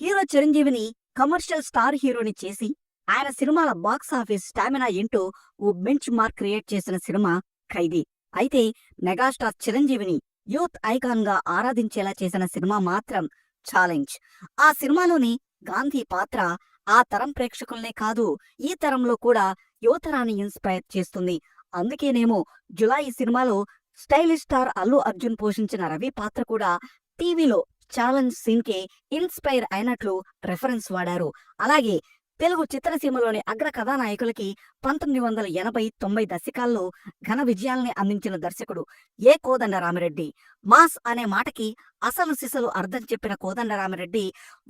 Hero చిరంజీవిని commercial star హీరోని చేసి ఆయన సినిమాల బాక్స్ ఆఫీస్ స్టామినా ఏంటో ఓ బెంచ్ మార్క్ క్రియేట్ చేసిన సినిమా ఖైదీ. అయితే మెగాస్టార్ చిరంజీవిని యూత్ ఐకాన్గా ఆరాధించేలా చేసిన సినిమా మాత్రం ఛాలెంజ్. ఆ సినిమాలోని గాంధీ పాత్ర ఆ తరం ప్రేక్షకుల్నే కాదు ఈ తరంలో కూడా యువతరాన్ని ఇన్స్పైర్ చేస్తుంది. అందుకేనేమో జులై సినిమాలో స్టైలిష్ స్టార్ అల్లు అర్జున్ పోషించిన రవి పాత్ర కూడా టీవీలో ఛాలెంజ్ సీన్ కే ఇన్స్పైర్ అయినట్లు రెఫరెన్స్ వాడారు. అలాగే తెలుగు చిత్రసీమలోని అగ్ర కథానాయకులకి పంతొమ్మిది వందల ఎనభై తొంభై దశకాల్లో ఘన విజయాల్ని అందించిన దర్శకుడు ఏ కోదండరామిరెడ్డి మాస్ అనే మాటకి అసలు సిసలు అర్థం చెప్పిన కోదండరామిరెడ్డి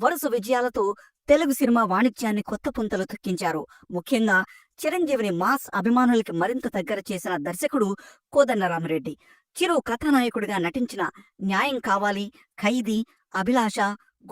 వరుస విజయాలతో తెలుగు సినిమా వాణిజ్యాన్ని కొత్త పుంతలు తొక్కించారు. ముఖ్యంగా చిరంజీవిని మాస్ అభిమానులకి మరింత దగ్గర చేసిన దర్శకుడు కోదండరామిరెడ్డి చిరు కథానాయకుడిగా నటించిన న్యాయం కావాలి ఖైదీ అభిలాష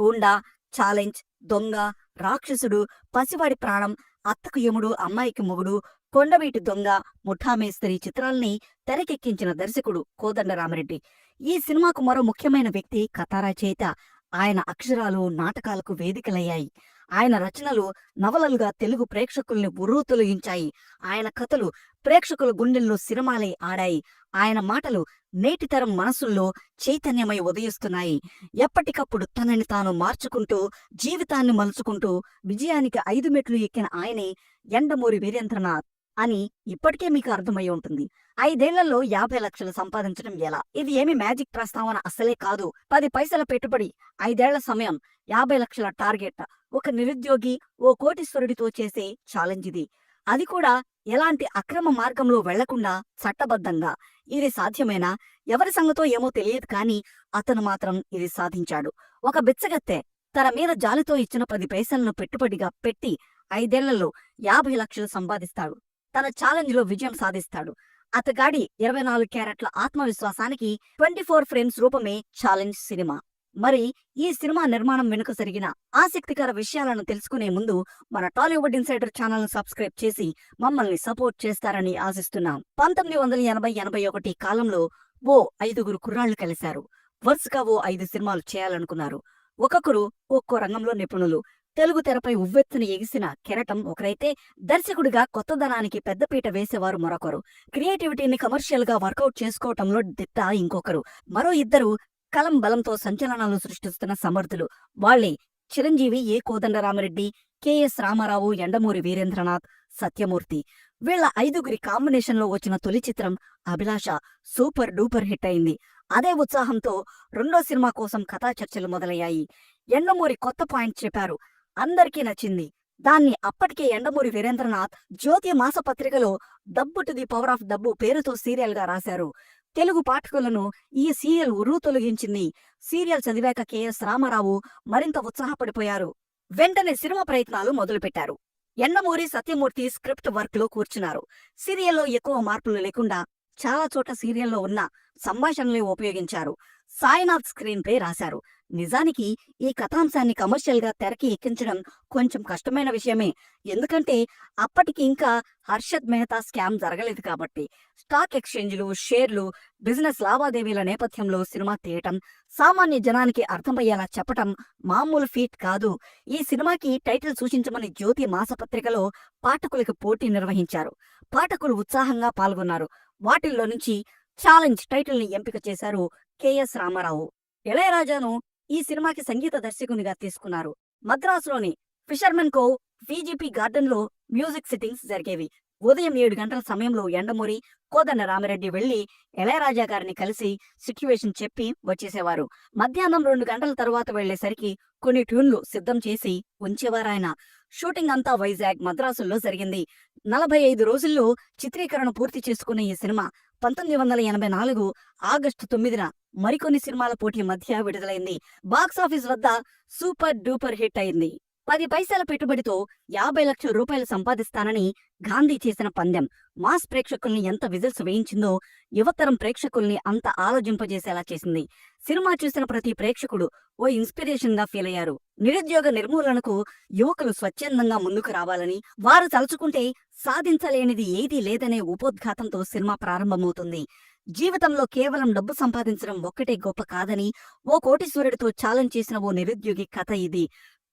గూండా ఛాలెంజ్ దొంగ రాక్షసుడు పసివాడి ప్రాణం అత్తకు యముడు అమ్మాయికి మొగుడు కొండవీటి దొంగ ముఠామేస్త్రి చిత్రాల్ని తెరకెక్కించిన దర్శకుడు కోదండరామరెడ్డి. ఈ సినిమాకు మరో ముఖ్యమైన వ్యక్తి కథారచయిత ఆయన అక్షరాలు నాటకాలకు వేదికలయ్యాయి. ఆయన రచనలు నవలలుగా తెలుగు ప్రేక్షకుల్ని ఉర్రూతొలగించాయి. ఆయన కథలు ప్రేక్షకుల గుండెల్లో సినిమాలై ఆడాయి. ఆయన మాటలు నేటితరం మనసుల్లో చైతన్యమై ఉదయిస్తున్నాయి. ఎప్పటికప్పుడు తనని తాను మార్చుకుంటూ జీవితాన్ని మలుచుకుంటూ విజయానికి ఐదు మెట్లు ఎక్కిన ఆయనే ఎండమూరి వీరేంద్రనాథ్ అని ఇప్పటికే మీకు అర్థమై ఉంటుంది. ఐదేళ్ళలో యాభై లక్షలు సంపాదించడం ఎలా? ఇది ఏమి మ్యాజిక్ ప్రస్తావన అసలే కాదు. పది పైసల పెట్టుబడి ఐదేళ్ళ సమయం యాభై లక్షల టార్గెట్. ఒక నిరుద్యోగి ఓ కోటీశ్వరుడితో చేసే ఛాలెంజ్ ఇది. అది కూడా ఎలాంటి అక్రమ మార్గంలో వెళ్ళకుండా చట్టబద్ధంగా. ఇది సాధ్యమేనా? ఎవరి సంగతో ఏమో తెలియదు కాని అతను మాత్రం ఇది సాధించాడు. ఒక బిచ్చగత్తె తన మీద జాలితో ఇచ్చిన పది పైసలను పెట్టుబడిగా పెట్టి ఐదేళ్ళలో యాభై లక్షలు సంపాదిస్తాడు. తన ఛాలెంజ్లో విజయం సాధిస్తాడు. అతగాడి ఇరవై నాలుగు క్యారెట్ల ఆత్మవిశ్వాసానికి ట్వంటీ ఫోర్ ఫ్రేమ్స్ రూపమే ఛాలెంజ్ సినిమా. మరి ఈ సినిమా నిర్మాణం వెనుక జరిగిన ఆసక్తికర విషయాలను తెలుసుకునే ముందు మన టాలీవుడ్ ఇన్సైడర్ ఛానల్ను సబ్స్క్రైబ్ చేసి మమ్మల్ని సపోర్ట్ చేస్తారని ఆశిస్తున్నాం. పంతొమ్మిది వందల ఎనభై ఎనభై ఒకటి కాలంలో ఓ ఐదుగురు కుర్రాళ్ళు కలిశారు. వరుసగా ఓ ఐదు సినిమాలు చేయాలనుకున్నారు. ఒక్కొక్కరు ఒక్కో రంగంలో నిపుణులు. తెలుగు తెరపై ఉవ్వెత్తున ఎగిసిన కెరటం ఒకరైతే దర్శకుడిగా కొత్తదనానికి పెద్దపీట వేసేవారు మరొకరు. క్రియేటివిటీని కమర్షియల్గా వర్కౌట్ చేసుకోవటంలో దిట్ట ఇంకొకరు. మరో ఇద్దరు కలం బలంతో సంచలనాలు సృష్టిస్తున్న సమర్థులు వాళ్ళే Chiranjeevi A Kodandarami Reddy K S Ramarao Yandamuri Veerendranath Satyamurthy. వీళ్ళ ఐదుగురి కాంబినేషన్లో వచ్చిన తొలి చిత్రం అభిలాష సూపర్ డూపర్ హిట్ అయింది. అదే ఉత్సాహంతో రెండో సినిమా కోసం కథా చర్చలు మొదలయ్యాయి. ఎండమూరి కొత్త పాయింట్ చెప్పారు. అందరికీ నచ్చింది. దాన్ని అప్పటికే ఎండమూరి వీరేంద్రనాథ్ జ్యోతి మాసపత్రికలో డబ్బు టు ది పవర్ ఆఫ్ డబ్బు పేరుతో సీరియల్గా రాశారు. తెలుగు పాఠకులను ఈ సీరియల్ ఉర్రూ తొలగించింది. సీరియల్ చదివాక కెఎస్ రామారావు మరింత ఉత్సాహపడిపోయారు. వెంటనే సినిమా ప్రయత్నాలు మొదలుపెట్టారు. ఎండమూరి సత్యమూర్తి స్క్రిప్ట్ వర్క్లో కూర్చున్నారు. సీరియల్లో ఎక్కువ మార్పులు లేకుండా చాలా చోట్ల సీరియల్లో ఉన్న సంభాషణలే ఉపయోగించారు. సాయినాథ్ స్క్రీన్ ప్లే రాశారు. నిజానికి ఈ కథాంశాన్ని కమర్షియల్గా తెరకి ఎక్కించడం కొంచెం కష్టమైన విషయమే. ఎందుకంటే అప్పటికి ఇంకా హర్షద్ మెహతా స్కామ్ జరగలేదు కాబట్టి. స్టాక్ ఎక్స్చేంజ్లు షేర్లు బిజినెస్ లావాదేవీల నేపథ్యంలో సినిమా తీయటం సామాన్య జనానికి అర్థమయ్యేలా చెప్పటం మామూలు ఫీట్ కాదు. ఈ సినిమాకి టైటిల్ సూచించమని జ్యోతి మాసపత్రికలో పాఠకులకు పోటీ నిర్వహించారు. పాఠకులు ఉత్సాహంగా పాల్గొన్నారు. వాటిల్లో నుంచి ఛాలెంజ్ టైటిల్ని ఎంపిక చేశారు కెఎస్ రామారావు. ఇళయరాజాను ఈ సినిమాకి సంగీత దర్శకునిగా తీసుకున్నారు. మద్రాసులోని ఫిషర్మెన్ కో విజిపి గార్డెన్లో మ్యూజిక్ సిట్టింగ్స్ జరిగేవి. ఉదయం ఏడు గంటల సమయంలో ఎండమూరి కోదండ రామిరెడ్డి వెళ్ళి ఇళయరాజా గారిని కలిసి సిట్యువేషన్ చెప్పి వచ్చేసేవారు. మధ్యాహ్నం రెండు గంటల తరువాత వెళ్ళేసరికి కొన్ని ట్యూన్లు సిద్ధం చేసి ఉంచేవారాయన. షూటింగ్ అంతా వైజాగ్ మద్రాసుల్లో జరిగింది. నలభై ఐదు రోజుల్లో చిత్రీకరణ పూర్తి చేసుకున్న ఈ సినిమా పంతొమ్మిది వందల ఎనభై నాలుగు ఆగస్టు తొమ్మిదిన మరికొన్ని సినిమాల పోటీ మధ్య విడుదలైంది. బాక్సాఫీస్ వద్ద సూపర్ డూపర్ హిట్ అయింది. పది పైసల పెట్టుబడితో యాభై లక్షల రూపాయలు సంపాదిస్తానని గాంధీ చేసిన పందెం. మాస్ ప్రేక్షకుల్ని ఎంత విజిల్స్ వేయించిందో యువతరం ప్రేక్షకుల్ని అంత ఆలోచింపజేసేలా చేసింది. సినిమా చూసిన ప్రతి ప్రేక్షకుడు ఓ ఇన్స్పిరేషన్గా ఫీల్ అయ్యారు నిరుద్యోగ నిర్మూలనకు యువకులు స్వచ్ఛందంగా ముందుకు రావాలని వారు తలుచుకుంటే సాధించలేనిది ఏదీ లేదనే ఉపోద్ఘాతంతో సినిమా ప్రారంభమవుతుంది. జీవితంలో కేవలం డబ్బు సంపాదించడం ఒక్కటే గొప్ప కాదని ఓ కోటీశ్వరుడితో ఛాలెంజ్ చేసిన ఓ నిరుద్యోగి కథ ఇది.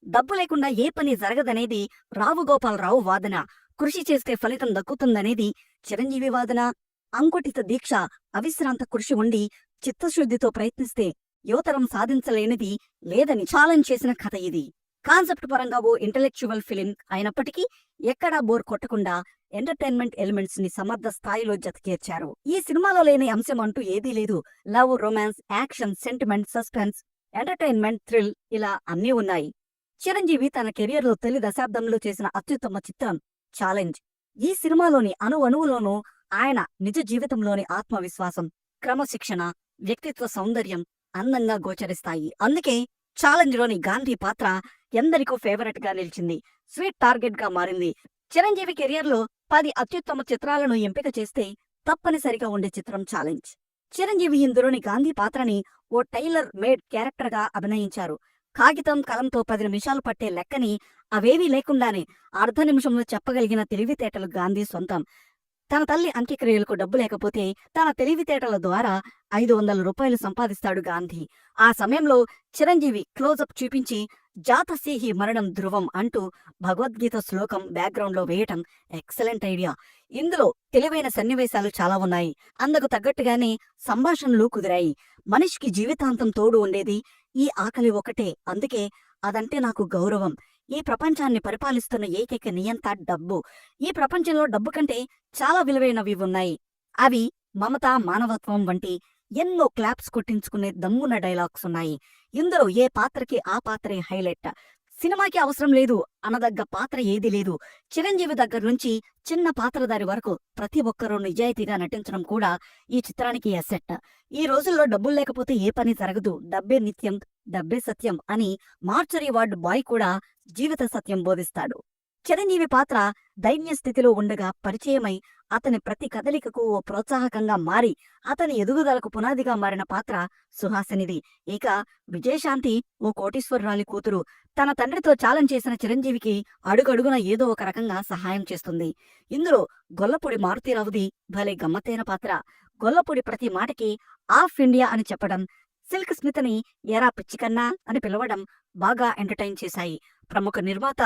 డబ్బు లేకుండా ఏ పని జరగదనేది రావుగోపాలరావు వాదన. కృషి చేస్తే ఫలితం దక్కుతుందనేది చిరంజీవి వాదన. అంకుటిత దీక్ష అవిశ్రాంత కృషి ఉండి చిత్తశుద్ధితో ప్రయత్నిస్తే యువతరం సాధించలేనిది లేదని ఛాలెంజ్ చేసిన కథ ఇది. కాన్సెప్ట్ పరంగా ఓ ఇంటలెక్చువల్ ఫిలిం అయినప్పటికీ ఎక్కడా బోర్ కొట్టకుండా ఎంటర్టైన్మెంట్ ఎలిమెంట్స్ని సమర్థ స్థాయిలో జతకేర్చారు ఈ సినిమాలో లేని అంశం అంటూ ఏదీ లేదు. Love romance action sentiment suspense entertainment thrill ఇలా అన్నీ ఉన్నాయి. చిరంజీవి తన కెరియర్లో తొలి దశాబ్దంలో చేసిన అత్యుత్తమ చిత్రం ఛాలెంజ్. ఈ సినిమాలోని అణు అణువులోనూ ఆయన నిజ జీవితంలోని ఆత్మవిశ్వాసం క్రమశిక్షణ వ్యక్తిత్వ సౌందర్యం అందంగా గోచరిస్తాయి. అందుకే ఛాలెంజ్లోని గాంధీ పాత్ర ఎందరికో ఫేవరెట్గా నిలిచింది. స్వీట్ టార్గెట్గా మారింది. చిరంజీవి కెరియర్లో పది అత్యుత్తమ చిత్రాలను ఎంపిక చేస్తే తప్పనిసరిగా ఉండే చిత్రం ఛాలెంజ్. చిరంజీవి ఇందులోని గాంధీ పాత్రని ఓ టైలర్ మేడ్ క్యారెక్టర్గా అభినయించారు. కాగితం కలంతో పది నిమిషాలు పట్టే లెక్కని అవేవీ లేకుండానే అర్ధ నిమిషంలో చెప్పగలిగిన తెలివితేటలు గాంధీ సొంతం. తన తల్లి అంత్యక్రియలకు డబ్బు లేకపోతే తన తెలివితేటల ద్వారా ఐదు వందల రూపాయలు సంపాదిస్తాడు గాంధీ. ఆ సమయంలో చిరంజీవి క్లోజప్ చూపించి జాతసేహి మరణం ధ్రువం అంటూ భగవద్గీత శ్లోకం బ్యాక్గ్రౌండ్లో వేయటం ఎక్సలెంట్ ఐడియా. ఇందులో తెలివైన సన్నివేశాలు చాలా ఉన్నాయి. అందుకు తగ్గట్టుగానే సంభాషణలు కుదిరాయి. మనిషికి జీవితాంతం తోడు ఉండేది ఈ ఆకలి ఒకటే. అందుకే అదంటే నాకు గౌరవం. ఈ ప్రపంచాన్ని పరిపాలిస్తున్న ఏకైక నియంత డబ్బు. ఈ ప్రపంచంలో డబ్బు కంటే చాలా విలువైనవి ఉన్నాయి. అవి మమత మానవత్వం వంటి ఎన్నో క్లాప్స్ కొట్టించుకునే దమ్మున డైలాగ్స్ ఉన్నాయి. ఇందులో ఏ పాత్రకి ఆ పాత్రే హైలైట్? సినిమాకి అవసరం లేదు. అనదగ్గ పాత్ర ఏదీ లేదు. చిరంజీవి దగ్గర నుంచి చిన్న పాత్రధారి వరకు ప్రతి ఒక్కరూ నిజాయితీగా నటించడం కూడా ఈ చిత్రానికి అసెట్. ఈ రోజుల్లో డబ్బులు లేకపోతే ఏ పని జరగదు. డబ్బే నిత్యం డబ్బే సత్యం అని మార్చరీ వార్డ్ బాయ్ కూడా జీవిత సత్యం బోధిస్తాడు. చిరంజీవి పాత్ర దైన్య స్థితిలో ఉండగా పరిచయమై అతని ప్రతి కదలికకు ఓ ప్రోత్సాహకంగా మారి అతని ఎదుగుదలకు పునాదిగా మారిన పాత్ర సుహాసినిది. ఇక విజయశాంతి ఓ కోటీశ్వరరాలి కూతురు. తన తండ్రితో చాలం చేసిన చిరంజీవికి అడుగడుగున ఏదో ఒక రకంగా సహాయం చేస్తుంది. ఇందులో గొల్లపూడి మారుతీరావుది భలే గమ్మత్తైన పాత్ర. గొల్లపూడి ప్రతి మాటకి ఆఫ్ ఇండియా అని చెప్పడం సిల్క్ స్మితని ఎరా పిచ్చికన్నా అని పిలవడం బాగా ఎంటర్టైన్ చేశాయి. ప్రముఖ నిర్మాత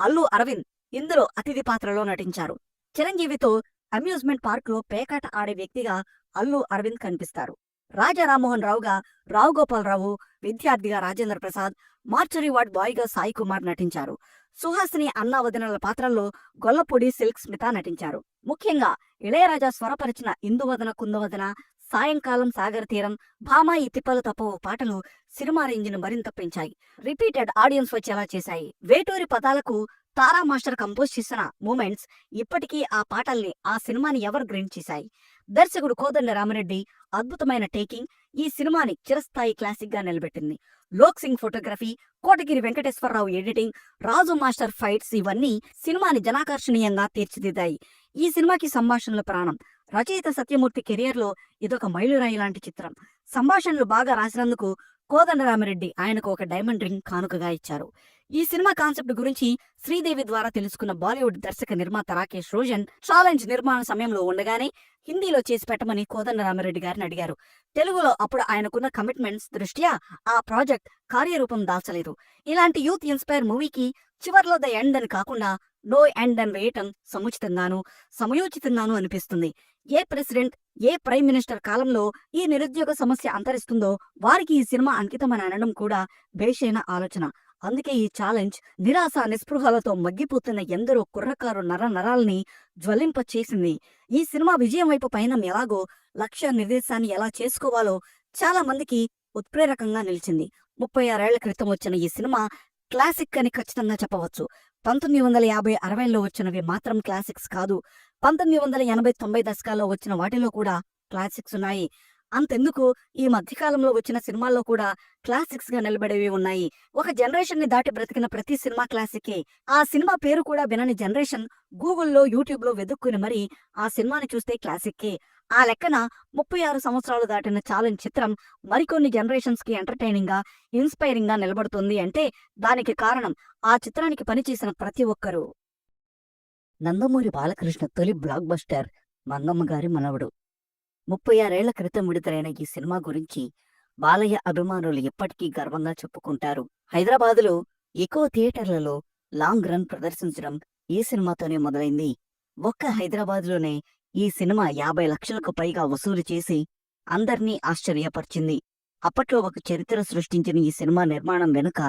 అల్లు అరవింద్ ఇందులో అతిథి పాత్రలో నటించారు. చిరంజీవితో అమ్యూజ్మెంట్ పార్క్లో పేకాట ఆడే వ్యక్తిగా అల్లు అరవింద్ కనిపిస్తారు. రాజా రామ్మోహన్ రావుగా రావు గోపాలరావు విద్యార్థిగా రాజేంద్ర ప్రసాద్ మార్చరీ వార్డ్ బాయ్గా సాయి కుమార్ నటించారు. సుహాసిని అన్నా వదినల పాత్రల్లో గొల్లపూడి సిల్క్ స్మిత నటించారు. ముఖ్యంగా ఇళయరాజా స్వరపరిచిన ఇందువదన కుందవదన సాయంకాలం సాగర్ తీరం భామా ఈ తిప్పలు తప్పవు పాటలు సినిమా రేంజ్ను మరింత పెంచాయి. రిపీటెడ్ ఆడియన్స్ వచ్చేలా చేశాయి. వేటూరి పదాలకు తారా మాస్టర్ కంపోజ్ చేసిన మూమెంట్స్ ఇప్పటికీ ఆ పాటల్ని ఆ సినిమాని ఎవరు గ్రీన్ చేశాయి? దర్శకుడు కోదండ రామరెడ్డి అద్భుతమైన టేకింగ్ ఈ సినిమాని చిరస్థాయి క్లాసిక్గా నిలబెట్టింది. Lok Singh photography Kotagiri Venkateswararao editing Raju master fights ఇవన్నీ సినిమాని జనాకర్షణీయంగా తీర్చిదిద్దాయి. ఈ సినిమాకి సంభాషణల ప్రాణం రచయిత సత్యమూర్తి కెరియర్లో ఇదొక మైలురాయి లాంటి చిత్రం. సంభాషణలు బాగా రాసినందుకు కోదండరామిరెడ్డి ఆయనకు ఒక డైమండ్ రింగ్ కానుకగా ఇచ్చారు. ఈ సినిమా కాన్సెప్ట్ గురించి శ్రీదేవి ద్వారా తెలుసుకున్న బాలీవుడ్ దర్శక నిర్మాత రాకేష్ రోజన్ ఛాలెంజ్ నిర్మాణ సమయంలో ఉండగానే హిందీలో చేసి పెట్టమని కోదండరామిరెడ్డి గారిని అడిగారు. తెలుగులో అప్పుడు ఆయనకున్న కమిట్మెంట్స్ దృష్ట్యా ఆ ప్రాజెక్ట్ కార్యరూపం దాల్చలేదు. ఇలాంటి యూత్ ఇన్స్పైర్ మూవీకి చివర్లో ద ఎండ్ అని కాకుండా డో ఎండ్ అని వేయటం సముచితంగాను సమయోచితంగాను అనిపిస్తుంది. A president A prime minister కాలంలో ఈ నిరుద్యోగ సమస్య అంతరిస్తుందో వారికి ఈ సినిమా అంకితమని అనడం కూడా బేషైన ఆలోచన. అందుకే ఈ ఛాలెంజ్ నిరాశ నిస్పృహలతో మగ్గిపోతున్న ఎందరో కుర్రకారు నర నరాల్ని జ్వలింప చేసింది ఈ సినిమా విజయం వైపు పయనం ఎలాగో లక్ష్య నిర్దేశాన్ని ఎలా చేసుకోవాలో చాలా మందికి ఉత్ప్రేరకంగా నిలిచింది. ముప్పై ఆరేళ్ళ క్రితం వచ్చిన ఈ సినిమా క్లాసిక్ అని ఖచ్చితంగా చెప్పవచ్చు. పంతొమ్మిది వందల యాభై అరవైలో వచ్చినవి మాత్రం క్లాసిక్స్ కాదు. పంతొమ్మిది వందల ఎనభై తొంభై దశకాల్లో వచ్చిన వాటిలో కూడా క్లాసిక్స్ ఉన్నాయి. అంతెందుకు? ఈ మధ్యకాలంలో వచ్చిన సినిమాల్లో కూడా క్లాసిక్స్గా నిలబడేవి ఉన్నాయి. ఒక జనరేషన్ని దాటి బ్రతికిన ప్రతి సినిమా క్లాసికే. ఆ సినిమా పేరు కూడా వినని జనరేషన్ గూగుల్లో యూట్యూబ్లో వెతుక్కుని మరి ఆ సినిమాని చూస్తే క్లాసిక్కే. ఆ లెక్కన ముప్పై ఆరు సంవత్సరాలు దాటిన ఛాలెంజ్ చిత్రం మరికొన్ని జనరేషన్స్కి ఎంటర్టైనింగ్గా నిలబడుతుంది అంటే దానికి కారణం ఆ చిత్రానికి పనిచేసిన ప్రతి ఒక్కరూ. నందమూరి బాలకృష్ణ తొలి బ్లాక్ బస్టర్ మంగమ్మ గారి మనవడు. ముప్పై ఆరేళ్ళ క్రితం విడుదలైన ఈ సినిమా గురించి బాలయ్య అభిమానులు ఎప్పటికీ గర్వంగా చెప్పుకుంటారు. హైదరాబాదులో ఎక్కువ థియేటర్లలో లాంగ్ రన్ ప్రదర్శించడం ఈ సినిమాతోనే మొదలైంది. ఒక్క హైదరాబాద్లోనే ఈ సినిమా యాభై లక్షలకు పైగా వసూలు చేసి అందర్నీ ఆశ్చర్యపరిచింది. అప్పట్లో ఒక చరిత్ర సృష్టించిన ఈ సినిమా నిర్మాణం వెనుక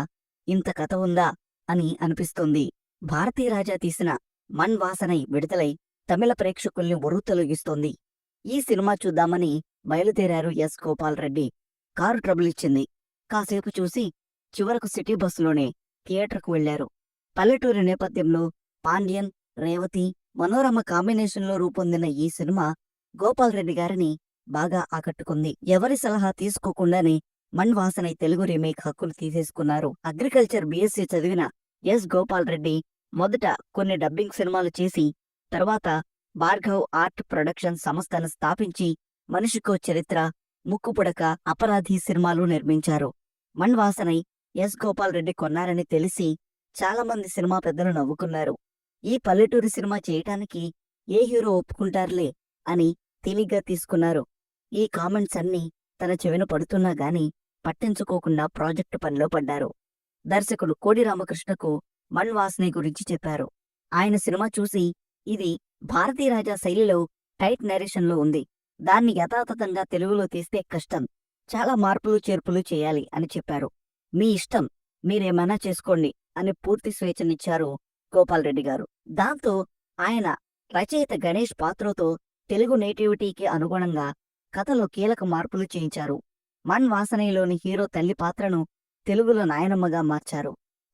ఇంత కథ ఉందా అని అనిపిస్తోంది. భారతీ రాజా తీసిన మన్ వాసనై విడుదలై తమిళ ప్రేక్షకుల్ని ఉర్రూతలొగిస్తోంది ఈ సినిమా చూద్దామని బయలుదేరారు S Gopal Reddy. Car trouble ఇచ్చింది. కాసేపు చూసి చివరకు సిటీ బస్సులోనే థియేటర్కు వెళ్ళారు పల్లెటూరి నేపథ్యంలో పాండ్యన్ రేవతి మనోరమ కాంబినేషన్లో రూపొందిన ఈ సినిమా గోపాల్ రెడ్డి గారిని బాగా ఆకట్టుకుంది. ఎవరి సలహా తీసుకోకుండానే మణ్వాసనై తెలుగు రీమేక్ హక్కులు తీసేసుకున్నారు. అగ్రికల్చర్ బీఎస్సీ చదివిన ఎస్ గోపాల్ రెడ్డి మొదట కొన్ని డబ్బింగ్ సినిమాలు చేసి తర్వాత భార్గవ్ ఆర్ట్ ప్రొడక్షన్ సంస్థను స్థాపించి మనిషికో చరిత్ర ముక్కుపుడక అపరాధి సినిమాలు నిర్మించారు. మణ్వాసనై ఎస్ గోపాల్ రెడ్డి కొన్నారని తెలిసి చాలామంది సినిమా పెద్దలు నవ్వుకున్నారు. ఈ పల్లెటూరి సినిమా చేయటానికి ఏ హీరో ఒప్పుకుంటారులే అని తేలిగ్గా తీసుకున్నారు. ఈ కామెంట్స్ అన్నీ తన చెవిన పడుతున్నా గాని పట్టించుకోకుండా ప్రాజెక్టు పనిలో పడ్డారు. దర్శకుడు కోడి రామకృష్ణకు మణ్ గురించి చెప్పారు. ఆయన సినిమా చూసి ఇది భారతీరాజా శైలిలో టైట్ నరేషన్లో ఉంది. దాన్ని యథాతథంగా తెలుగులో తీస్తే కష్టం. చాలా మార్పులు చేర్పులు చేయాలి అని చెప్పారు. మీ ఇష్టం మీరేమైనా చేసుకోండి అని పూర్తి స్వేచ్ఛనిచ్చారు గోపాల్రెడ్డి గారు. దాంతో ఆయన రచయిత గణేష్ పాత్రతో తెలుగు నేటివిటీకి అనుగుణంగా కథలో కీలక మార్పులు చేయించారు. మన్ వాసనలోని హీరో తల్లి పాత్రను తెలుగులో నాయనమ్మగా మార్చారు.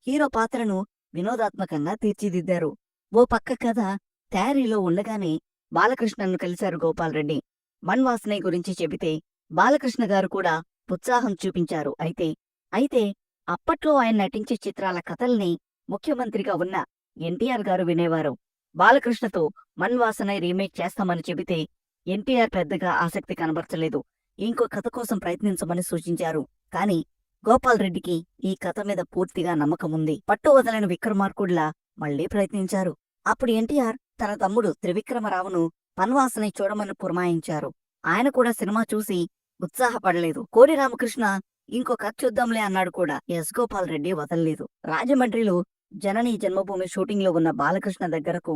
హీరో పాత్రను వినోదాత్మకంగా తీర్చిదిద్దారు. ఓ పక్క కథ తయారీలో ఉండగానే బాలకృష్ణను కలిశారు గోపాల్రెడ్డి మన్ వాసనే గురించి చెబితే బాలకృష్ణ గారు కూడా ఉత్సాహం చూపించారు. అయితే అయితే అప్పట్లో ఆయన నటించే చిత్రాల కథల్ని ముఖ్యమంత్రిగా ఉన్న ఎన్టీఆర్ గారు వినేవారు. బాలకృష్ణతో మన్వాసన రీమేక్ చేస్తామని చెబితే ఎన్టీఆర్ పెద్దగా ఆసక్తి కనబరచలేదు. ఇంకో కథ కోసం ప్రయత్నించమని సూచించారు. కాని గోపాల్ రెడ్డికి ఈ కథ మీద పూర్తిగా నమ్మకముంది పట్టు వదలని విక్రమార్కుడ్లా మళ్ళీ ప్రయత్నించారు. అప్పుడు ఎన్టీఆర్ తన తమ్ముడు త్రివిక్రమరావును పన్వాసనై చూడమని పురమాయించారు. ఆయన కూడా సినిమా చూసి ఉత్సాహపడలేదు. కోడి రామకృష్ణ ఇంకో కథ చూద్దాంలే అన్నాడు కూడా. ఎస్ గోపాల్ రెడ్డి వదల్లేదు. రాజమండ్రిలో జననీ జన్మభూమి షూటింగ్లో ఉన్న బాలకృష్ణ దగ్గరకు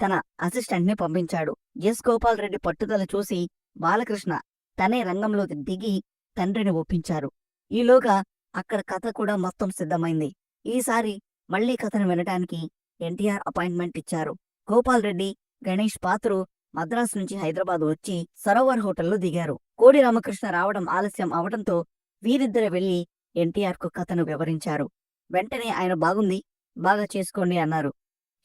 తన అసిస్టెంట్ని పంపించాడు. ఎస్. గోపాల్ రెడ్డి పట్టుదల చూసి బాలకృష్ణ తనే రంగంలోకి దిగి తండ్రిని ఒప్పించారు. ఈలోగా అక్కడ కథ కూడా మొత్తం సిద్ధమైంది. ఈసారి మళ్ళీ కథను వినటానికి ఎన్టీఆర్ అపాయింట్మెంట్ ఇచ్చారు. గోపాల్ రెడ్డి గణేష్ పాత్రు మద్రాసు నుంచి హైదరాబాద్ వచ్చి సరోవర్ హోటల్లో దిగారు. కోడి రామకృష్ణ రావడం ఆలస్యం అవడంతో వీరిద్దరు వెళ్ళి ఎన్టీఆర్కు కథను వివరించారు. వెంటనే ఆయన బాగుంది బాగా చేసుకోండి అన్నారు.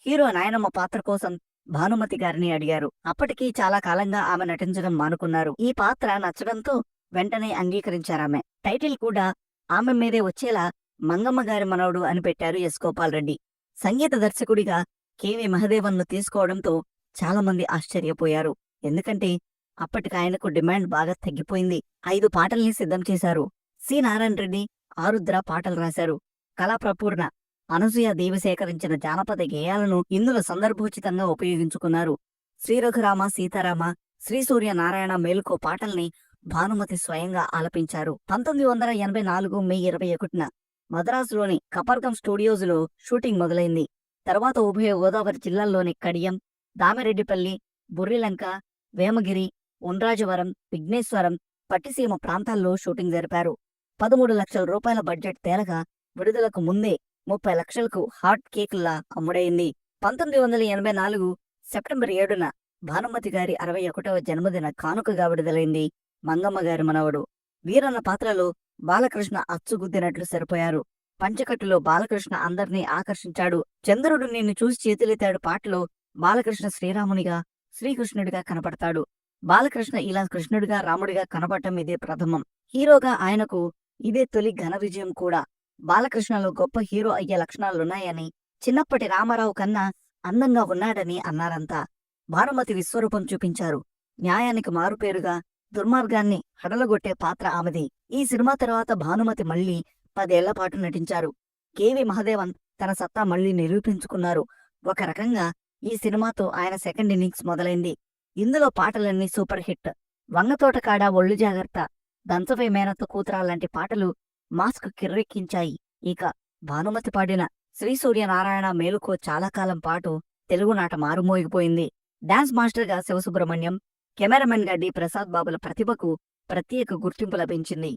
హీరో నాయనమ్మ పాత్ర కోసం భానుమతి గారిని అడిగారు. అప్పటికి చాలా కాలంగా ఆమె నటించడం మానుకున్నారు. ఈ పాత్ర నచ్చడంతో వెంటనే అంగీకరించారామె. టైటిల్ కూడా ఆమె మీదే వచ్చేలా మంగమ్మ గారి మనవడు అని పెట్టారు ఎస్ గోపాల్ రెడ్డి. సంగీత దర్శకుడిగా కెవి మహదేవన్ను తీసుకోవడంతో చాలామంది ఆశ్చర్యపోయారు. ఎందుకంటే అప్పటికాయనకు డిమాండ్ బాగా తగ్గిపోయింది. ఐదు పాటల్ని సిద్ధం చేశారు. సి. నారాయణ రెడ్డి ఆరుద్ర పాటలు రాశారు. కళాప్రపూర్ణ అనసూయ దేవి సేకరించిన జానపద గేయాలను ఇందులో సందర్భోచితంగా ఉపయోగించుకున్నారు. శ్రీరఘురామ సీతారామ శ్రీ సూర్య నారాయణ మేలుకో పాటల్ని భానుమతి స్వయంగా ఆలపించారు. పంతొమ్మిది వందల ఎనభై నాలుగు మే ఇరవై ఒకటిన మద్రాసులోని కపర్గం స్టూడియోస్లో షూటింగ్ మొదలైంది. తర్వాత ఉభయ గోదావరి జిల్లాల్లోని కడియం దామిరెడ్డిపల్లి బుర్రిలంక వేమగిరి ఉండ్రాజవరం విఘ్నేశ్వరం పట్టిసీమ ప్రాంతాల్లో షూటింగ్ జరిపారు. పదమూడు లక్షల రూపాయల బడ్జెట్ తేలగా విడుదలకు ముందే ముప్పై లక్షలకు హాట్ కేకుల్లా అమ్ముడైంది పంతొమ్మిది వందల ఎనభై నాలుగు సెప్టెంబర్ ఏడున భానుమతి గారి అరవై ఒకటవ జన్మదిన కానుకగా విడుదలైంది. మంగమ్మ గారి మనవడు. వీరన్న పాత్రలో బాలకృష్ణ అచ్చుగుద్దినట్లు సరిపోయారు. పంచకట్టులో బాలకృష్ణ అందర్నీ ఆకర్షించాడు. చంద్రుడు నిన్ను చూసి చేతులెత్తాడు పాటలో బాలకృష్ణ శ్రీరామునిగా శ్రీకృష్ణుడిగా కనపడతాడు. బాలకృష్ణ ఇలా కృష్ణుడిగా రాముడిగా కనపడటం ఇదే ప్రథమం. హీరోగా ఆయనకు ఇదే తొలి ఘన విజయం కూడా. బాలకృష్ణలో గొప్ప హీరో అయ్యే లక్షణాలున్నాయని చిన్నప్పటి రామారావు కన్నా అందంగా ఉన్నాడని అన్నారంతా. భానుమతి విశ్వరూపం చూపించారు. న్యాయానికి మారుపేరుగా దుర్మార్గాన్ని హడలగొట్టే పాత్ర ఆమెది. ఈ సినిమా తర్వాత భానుమతి మళ్ళీ పదేళ్ళ పాటు నటించారు. కేవి మహదేవన్ తన సత్తా మళ్ళీ నిరూపించుకున్నారు. ఒక రకంగా ఈ సినిమాతో ఆయన సెకండ్ ఇన్నింగ్స్ మొదలైంది. ఇందులో పాటలన్నీ సూపర్ హిట్. వంగతోటకాడ ఒళ్ళు జాగ్రత్త దంచవే మేనత్త కూతురా లాంటి పాటలు మాస్క్ కిర్రెక్కించాయి ఇక భానుమతి పాడిన శ్రీ సూర్యనారాయణ మేలుకో చాలా కాలం పాటు తెలుగునాట మారుమోగిపోయింది డాన్స్ మాస్టర్గా శివసుబ్రహ్మణ్యం కెమెరామెన్గా డి. ప్రసాద్ బాబుల ప్రతిభకు ప్రత్యేక గుర్తింపు లభించింది.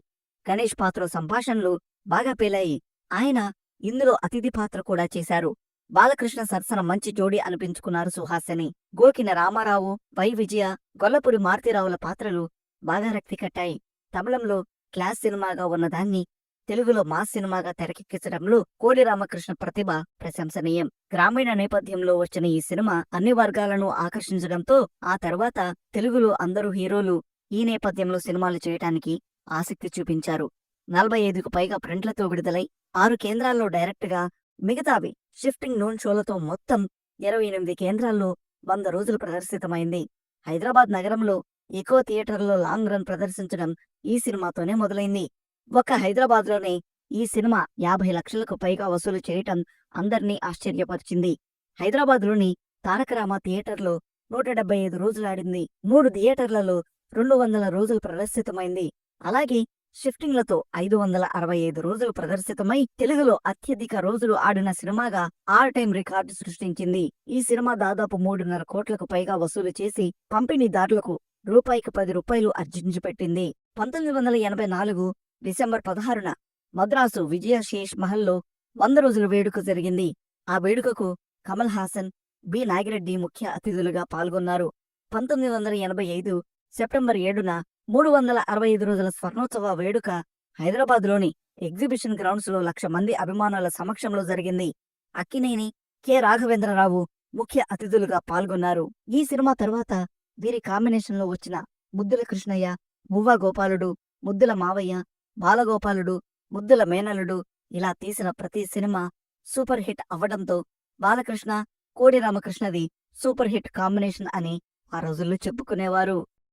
గణేష్ పాత్ర సంభాషణలు బాగా పేలాయి. ఆయన ఇందులో అతిథి పాత్ర కూడా చేశారు. బాలకృష్ణ సరసన మంచి జోడీ అనిపించుకున్నారు సుహాసిని. గోకిన రామారావు వై విజయ గొల్లపురి మారుతిరావుల పాత్రలు బాగా రక్తి కట్టాయి. తమిళంలో క్లాస్ సినిమాగా ఉన్నదాన్ని తెలుగులో మాస్ సినిమాగా తెరకెక్కించడంలో కోడి రామకృష్ణ ప్రతిభ ప్రశంసనీయం. గ్రామీణ నేపథ్యంలో వచ్చిన ఈ సినిమా అన్ని వర్గాలను ఆకర్షించడంతో ఆ తర్వాత తెలుగులో అందరూ హీరోలు ఈ నేపథ్యంలో సినిమాలు చేయటానికి ఆసక్తి చూపించారు. నలభై ఐదుకు పైగా ప్రింట్లతో విడుదలై ఆరు కేంద్రాల్లో డైరెక్ట్గా మిగతావి షిఫ్టింగ్ నూన్ షోలతో మొత్తం ఇరవై ఎనిమిది కేంద్రాల్లో వంద రోజులు ప్రదర్శితమైంది. హైదరాబాద్ నగరంలో ఎక్కువ థియేటర్లో లాంగ్ రన్ ప్రదర్శించడం ఈ సినిమాతోనే మొదలైంది. ఒక్క హైదరాబాద్లోనే ఈ సినిమా యాభై లక్షలకు పైగా వసూలు చేయటం అందర్నీ ఆశ్చర్యపరిచింది. హైదరాబాద్లోని తారకరామ థియేటర్లో నూట డెబ్బై ఐదు రోజులాడింది మూడు థియేటర్లలో రెండు వందల రోజులు ప్రదర్శితమైంది. అలాగే షిఫ్టింగ్లతో ఐదు వందల అరవై ఐదు రోజులు ప్రదర్శితమై తెలుగులో అత్యధిక రోజులు ఆడిన సినిమాగా ఆల్ టైం రికార్డు సృష్టించింది. ఈ సినిమా దాదాపు మూడున్నర కోట్లకు పైగా వసూలు చేసి పంపిణీదారులకు రూపాయికి పది రూపాయలు అర్జించిపెట్టింది. పంతొమ్మిది వందల ఎనభై నాలుగు డిసెంబర్ పదహారున మద్రాసు విజయశేష్ మహల్లో వంద రోజుల వేడుక జరిగింది. ఆ వేడుకకు కమల్ హాసన్ బి. నాగిరెడ్డి ముఖ్య అతిథులుగా పాల్గొన్నారు. పంతొమ్మిది వందల ఎనభై ఐదు సెప్టెంబర్ ఏడున మూడు వందల అరవై ఐదు రోజుల స్వర్ణోత్సవ వేడుక హైదరాబాద్లోని ఎగ్జిబిషన్ గ్రౌండ్స్లో లక్ష మంది అభిమానుల సమక్షంలో జరిగింది. అక్కినేని కె. రాఘవేంద్రరావు ముఖ్య అతిథులుగా పాల్గొన్నారు. ఈ సినిమా తర్వాత వీరి కాంబినేషన్లో వచ్చిన ముద్దుల కృష్ణయ్య మువ్వ గోపాలుడు ముద్దుల మావయ్య బాలగోపాలుడు ముద్దుల మేనలుడు ఇలా తీసిన ప్రతి సినిమా సూపర్ హిట్ అవ్వడంతో బాలకృష్ణ కోడి రామకృష్ణది సూపర్ హిట్ కాంబినేషన్ అని ఆ రోజుల్లో చెప్పుకునేవారు.